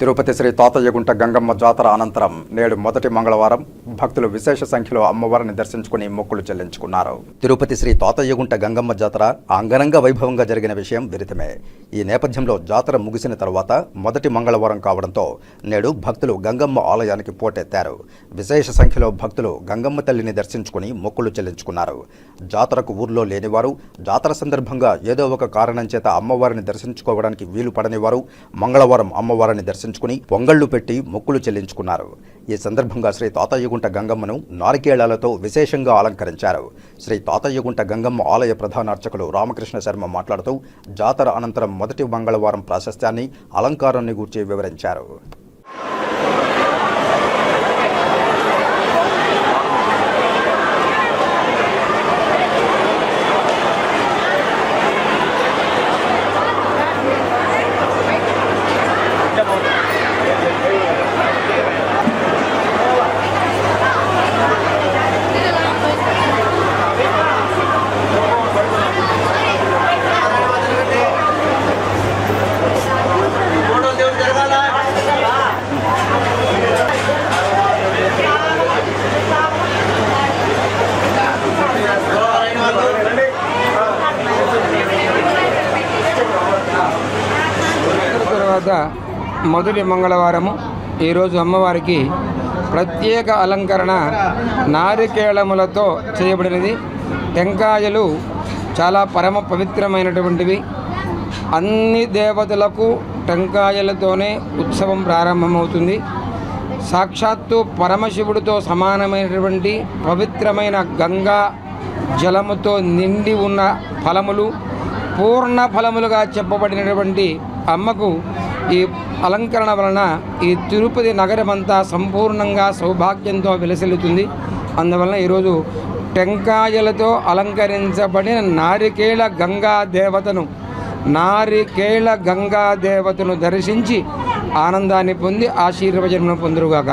తిరుపతి శ్రీ తాతయ్యగుంట గంగమ్మ జాతర అనంతరం నేడు మొదటి మంగళవారం భక్తులు విశేష సంఖ్యలో అమ్మవారిని దర్శించుకుని మొక్కులు చెల్లించుకున్నారు. తిరుపతి శ్రీ తాతయ్యగుంట గంగమ్మ జాతర అంగరంగ వైభవంగా జరిగిన విషయం విదితమే ఈ నేపథ్యంలో జాతర ముగిసిన తర్వాత మొదటి మంగళవారం కావడంతో నేడు భక్తులు గంగమ్మ ఆలయానికి పోటెత్తారు. విశేష సంఖ్యలో భక్తులు గంగమ్మ తల్లిని దర్శించుకుని మొక్కులు చెల్లించుకున్నారు. జాతరకు ఊర్లో లేనివారు జాతర సందర్భంగా ఏదో ఒక కారణం చేత అమ్మవారిని దర్శించుకోవడానికి వీలు పడనివారు మంగళవారం అమ్మవారిని దర్శించుకుని పొంగళ్ళు పెట్టి మొక్కులు చెల్లించుకున్నారు. ఈ సందర్భంగా శ్రీ తాతయ్యగుంట గంగమ్మను నారికేళాలతో విశేషంగా అలంకరించారు. శ్రీ తాతయ్యగుంట గంగమ్మ ఆలయ ప్రధాన అర్చకులు రామకృష్ణ శర్మ మాట్లాడుతూ జాతర అనంతరం మొదటి మంగళవారం ప్రాశస్త్యాన్ని అలంకారాన్ని గూర్చి వివరించారు. తర్వాత మొదటి మంగళవారము. ఈరోజు అమ్మవారికి ప్రత్యేక అలంకరణ నారికేళములతో చేయబడినది. టెంకాయలు చాలా పరమ పవిత్రమైనటువంటివి. అన్ని దేవతలకు టెంకాయలతోనే ఉత్సవం ప్రారంభమవుతుంది. సాక్షాత్తు పరమశివుడితో సమానమైనటువంటి పవిత్రమైన గంగా జలముతో నిండి ఉన్న ఫలములు పూర్ణ ఫలములుగా చెప్పబడినటువంటి అమ్మకు ఈ అలంకరణ వలన ఈ తిరుపతి నగరమంతా సంపూర్ణంగా సౌభాగ్యంతో విలసిల్లుతుంది. అందువలన ఈరోజు టెంకాయలతో అలంకరించబడిన నారికేళ గంగా దేవతను నారికేళ గంగా దేవతను దర్శించి ఆనందాన్ని పొంది ఆశీర్వచనం పొందురుగాక.